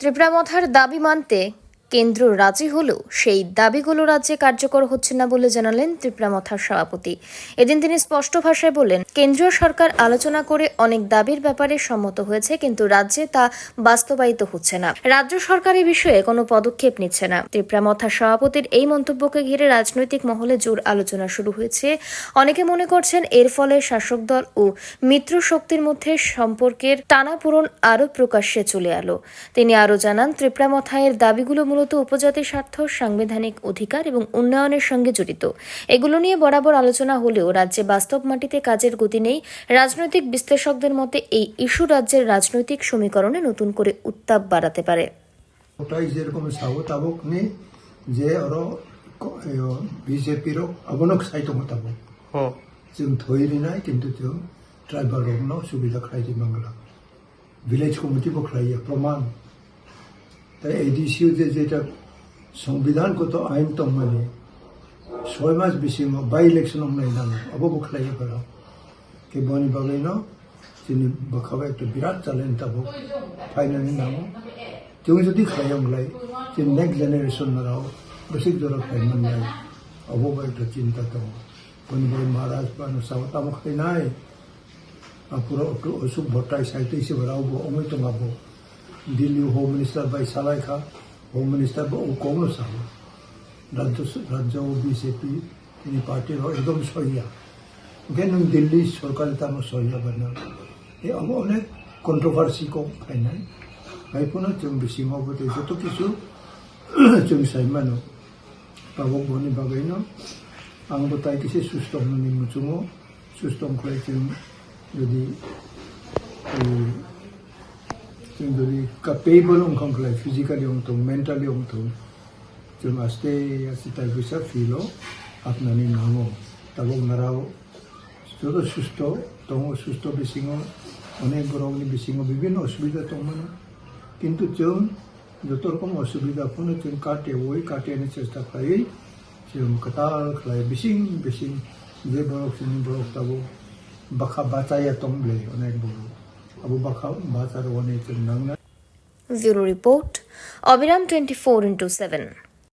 ত্রিপুরা মথার দাবি মানতে কেন্দ্র রাজি হলেও সেই দাবিগুলো রাজ্যে কার্যকর হচ্ছে না বলে জানালেন ত্রিপুরা মথার সভাপতি। এদিন তিনি স্পষ্ট ভাষায় বললেন, কেন্দ্রীয় সরকার আলোচনা করে অনেক দাবির ব্যাপারে সম্মত হয়েছে, কিন্তু রাজ্যে তা বাস্তবায়িত হচ্ছে না। রাজ্য সরকার এই বিষয়ে কোনো পদক্ষেপ নিচ্ছে না। ত্রিপুরা মথার সভাপতির এই মন্তব্যকে ঘিরে রাজনৈতিক মহলে জোর আলোচনা শুরু হয়েছে। অনেকে মনে করছেন, এর ফলে শাসক দল ও মিত্র শক্তির মধ্যে সম্পর্কের টানাপোড়ন আরও প্রকাশ্যে চলে এলো। তিনি আরও জানান, ত্রিপুরা মথায়ের দাবিগুলো মূলত উপজাতির স্বার্থ সাংবিধানিক অধিকার এবং উন্নয়নের সঙ্গে জড়িত এগুলো নিয়ে বরাবর আলোচনা হলেও রাজ্যে বাস্তব মাটিতে কাজের গতি নেই রাজনৈতিক বিশ্লেষকদের মতে এই ইস্যু রাজ্যের রাজনৈতিক সমীকরণে নতুন করে উত্তাপ বাড়াতে পারে ওটাই যেরকম সাহু তাবক নি যে আরো বিজেপির অবনক সাইট মতাবক হুম जों थोयरिनाय किन्तु जों ट्राइबल रंनो सुबिदा खालायदि बांगला ভিলেজ কমিটিবো খাইয়া প্রমাণ एडिसीओ जे जेटा संविधान को तो आईन तो मानी छमास विषय मैं बाई इलेक्शन मैदान अब बखलाइए पर बनी बगेन तीन बखा एक विराट चैलेंज तब फाइनल नाम तो जो खाएँगा तीन नेक्स्ट जेनेरेशन में रहो बसिक जो फाइनल नाई अब बड़े चिंता तब बनी बड़े महाराज पानी सावता मुख्य ना पूरा अशोक भट्टाई साहित्य से भरा अमित माबू দিল্লি হোম মিনিস্টার বাই সালাই খা হোম মিনিস্টার কংগ্রেস আহ্বান রাজ্য রাজ্য ও বিজেপি তিনি পার্টির একদম সহিয়া। কেন দিল্লি সরকারে তো আমার সহিয়া বানাল এ আমার অনেক কন্ট্রোভার্সি কম পাই নাই। ভাই পুনঃ চম্বি সিংহপতি যত কিছু চম্বি সাইমানো বাবক বনি বাগাইন আমাকে তাই কিছু সুস্থ হননি মুচুমো সুস্থ হয়ে যদি singly capable ung kongklai physically ung tung mentally ung tung chum aste asita gusa filo apnani namo tabog narao jodo susto tongo susto bisingo. অনেক বড় অগ্নি বিসিংহ বিভিন্ন অসুবিধা তোমার কিন্তু চুন যত রকম অসুবিধা কোনো চুন কাটে ওই কাটে এনে চেষ্টা করে চুন কাতাল খেলায় বিসিং বিসিং যে বড় সিং বড় তাবো বাখা বাঁচাইয়া তমলে অনেক বড় আবু বাখা বাচার অনেক নাংনা ব্যুরো রিপোর্ট অবিরাম টোয়েন্টি ফোর ইন্টু সেভেন